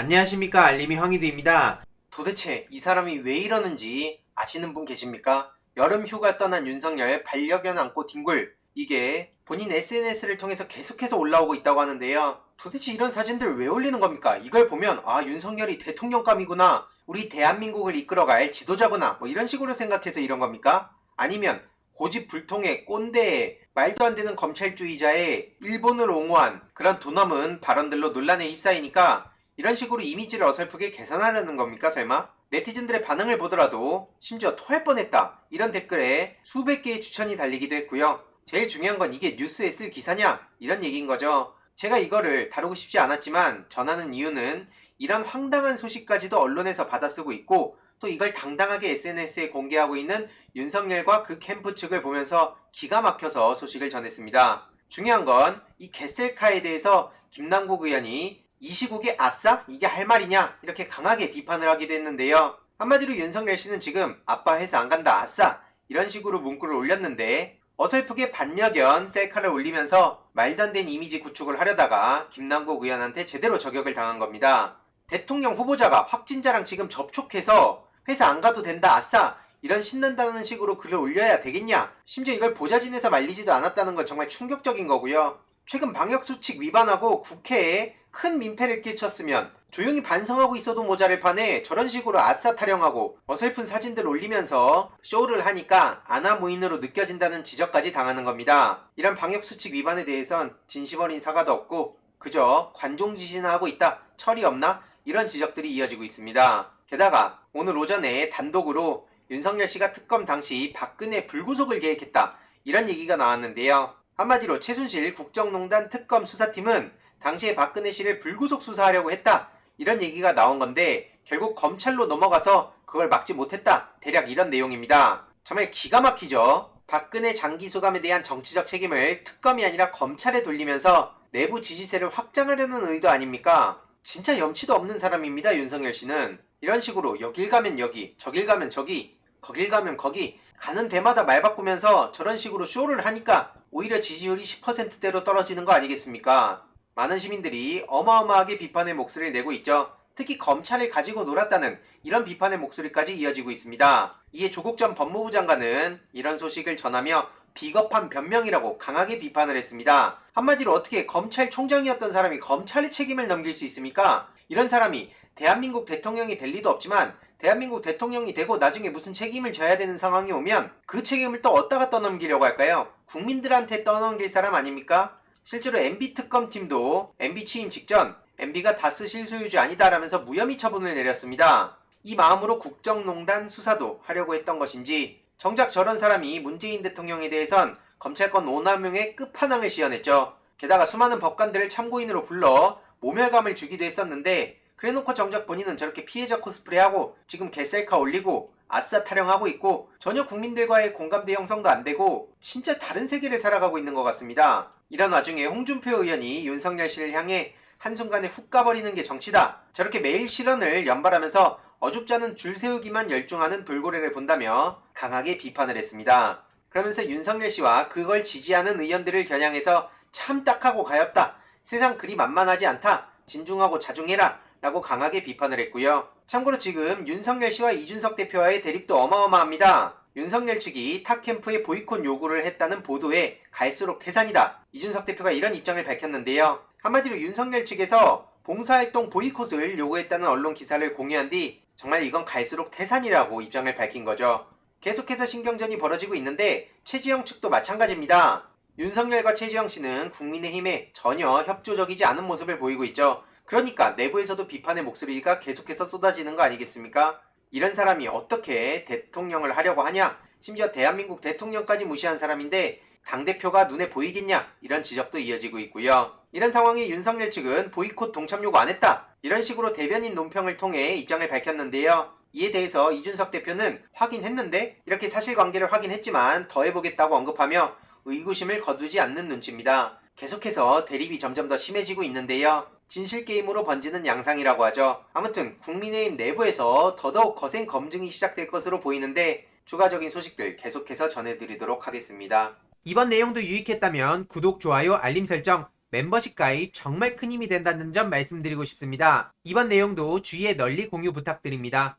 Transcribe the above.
안녕하십니까 알림이 황희두입니다. 도대체 이 사람이 왜 이러는지 아시는 분 계십니까? 여름 휴가 떠난 윤석열 반려견 안고 뒹굴 이게 본인 SNS를 통해서 계속해서 올라오고 있다고 하는데요. 도대체 이런 사진들 왜 올리는 겁니까? 이걸 보면 아 윤석열이 대통령감이구나 우리 대한민국을 이끌어갈 지도자구나 뭐 이런 식으로 생각해서 이런 겁니까? 아니면 고집불통의 꼰대에 말도 안 되는 검찰주의자의 일본을 옹호한 그런 도넘은 발언들로 논란에 휩싸이니까 이런 식으로 이미지를 어설프게 개선하려는 겁니까 설마? 네티즌들의 반응을 보더라도 심지어 토할 뻔했다 이런 댓글에 수백 개의 추천이 달리기도 했고요. 제일 중요한 건 이게 뉴스에 쓸 기사냐 이런 얘기인 거죠. 제가 이거를 다루고 싶지 않았지만 전하는 이유는 이런 황당한 소식까지도 언론에서 받아쓰고 있고 또 이걸 당당하게 SNS에 공개하고 있는 윤석열과 그 캠프 측을 보면서 기가 막혀서 소식을 전했습니다. 중요한 건 이 개셀카에 대해서 김남국 의원이 이 시국에 아싸? 이게 할 말이냐? 이렇게 강하게 비판을 하기도 했는데요. 한마디로 윤석열 씨는 지금 아빠 회사 안 간다 아싸 이런 식으로 문구를 올렸는데 어설프게 반려견 셀카를 올리면서 말도 안 되는 이미지 구축을 하려다가 김남국 의원한테 제대로 저격을 당한 겁니다. 대통령 후보자가 확진자랑 지금 접촉해서 회사 안 가도 된다 아싸 이런 신난다는 식으로 글을 올려야 되겠냐 심지어 이걸 보좌진에서 말리지도 않았다는 건 정말 충격적인 거고요 최근 방역수칙 위반하고 국회에 큰 민폐를 끼쳤으면 조용히 반성하고 있어도 모자를 판에 저런 식으로 아싸 타령하고 어설픈 사진들 올리면서 쇼를 하니까 아나무인으로 느껴진다는 지적까지 당하는 겁니다. 이런 방역수칙 위반에 대해선 진심 어린 사과도 없고 그저 관종지시나 하고 있다 철이 없나 이런 지적들이 이어지고 있습니다. 게다가 오늘 오전에 단독으로 윤석열 씨가 특검 당시 박근혜 불구속을 계획했다 이런 얘기가 나왔는데요. 한마디로 최순실 국정농단 특검 수사팀은 당시에 박근혜 씨를 불구속 수사하려고 했다 이런 얘기가 나온 건데 결국 검찰로 넘어가서 그걸 막지 못했다 대략 이런 내용입니다. 정말 기가 막히죠. 박근혜 장기 수감에 대한 정치적 책임을 특검이 아니라 검찰에 돌리면서 내부 지지세를 확장하려는 의도 아닙니까? 진짜 염치도 없는 사람입니다, 윤석열 씨는. 이런 식으로 여길 가면 여기, 저길 가면 저기, 거길 가면 거기, 가는 데마다 말 바꾸면서 저런 식으로 쇼를 하니까 오히려 지지율이 10%대로 떨어지는 거 아니겠습니까? 많은 시민들이 어마어마하게 비판의 목소리를 내고 있죠. 특히 검찰을 가지고 놀았다는 이런 비판의 목소리까지 이어지고 있습니다. 이에 조국 전 법무부 장관은 이런 소식을 전하며 비겁한 변명이라고 강하게 비판을 했습니다. 한마디로 어떻게 검찰총장이었던 사람이 검찰의 책임을 넘길 수 있습니까? 이런 사람이 대한민국 대통령이 될 리도 없지만 대한민국 대통령이 되고 나중에 무슨 책임을 져야 되는 상황이 오면 그 책임을 또 어디다가 떠넘기려고 할까요? 국민들한테 떠넘길 사람 아닙니까? 실제로 MB 특검팀도 MB 취임 직전 MB가 다스 실소유주 아니다라면서 무혐의 처분을 내렸습니다. 이 마음으로 국정농단 수사도 하려고 했던 것인지 정작 저런 사람이 문재인 대통령에 대해선 검찰권 오남용의 끝판왕을 시연했죠. 게다가 수많은 법관들을 참고인으로 불러 모멸감을 주기도 했었는데 그래놓고 정작 본인은 저렇게 피해자 코스프레하고 지금 개셀카 올리고 아싸 타령하고 있고 전혀 국민들과의 공감대 형성도 안 되고 진짜 다른 세계를 살아가고 있는 것 같습니다. 이런 와중에 홍준표 의원이 윤석열 씨를 향해 한순간에 훅 가버리는 게 정치다. 저렇게 매일 실언을 연발하면서 어줍잖은 줄 세우기만 열중하는 돌고래를 본다며 강하게 비판을 했습니다. 그러면서 윤석열 씨와 그걸 지지하는 의원들을 겨냥해서 참 딱하고 가엽다. 세상 그리 만만하지 않다. 진중하고 자중해라. 라고 강하게 비판을 했고요. 참고로 지금 윤석열 씨와 이준석 대표와의 대립도 어마어마합니다. 윤석열 측이 타 캠프에 보이콧 요구를 했다는 보도에 갈수록 태산이다. 이준석 대표가 이런 입장을 밝혔는데요. 한마디로 윤석열 측에서 봉사활동 보이콧을 요구했다는 언론 기사를 공유한 뒤 정말 이건 갈수록 태산이라고 입장을 밝힌 거죠. 계속해서 신경전이 벌어지고 있는데 최지영 측도 마찬가지입니다. 윤석열과 최지영 씨는 국민의힘에 전혀 협조적이지 않은 모습을 보이고 있죠. 그러니까 내부에서도 비판의 목소리가 계속해서 쏟아지는 거 아니겠습니까? 이런 사람이 어떻게 대통령을 하려고 하냐? 심지어 대한민국 대통령까지 무시한 사람인데 당대표가 눈에 보이겠냐? 이런 지적도 이어지고 있고요. 이런 상황에 윤석열 측은 보이콧 동참 요구 안 했다. 이런 식으로 대변인 논평을 통해 입장을 밝혔는데요. 이에 대해서 이준석 대표는 확인했는데 이렇게 사실관계를 확인했지만 더 해보겠다고 언급하며 의구심을 거두지 않는 눈치입니다. 계속해서 대립이 점점 더 심해지고 있는데요. 진실 게임으로 번지는 양상이라고 하죠. 아무튼 국민의힘 내부에서 더더욱 거센 검증이 시작될 것으로 보이는데 추가적인 소식들 계속해서 전해드리도록 하겠습니다. 이번 내용도 유익했다면 구독, 좋아요, 알림 설정 멤버십 가입 정말 큰 힘이 된다는 점 말씀드리고 싶습니다. 이번 내용도 주위에 널리 공유 부탁드립니다.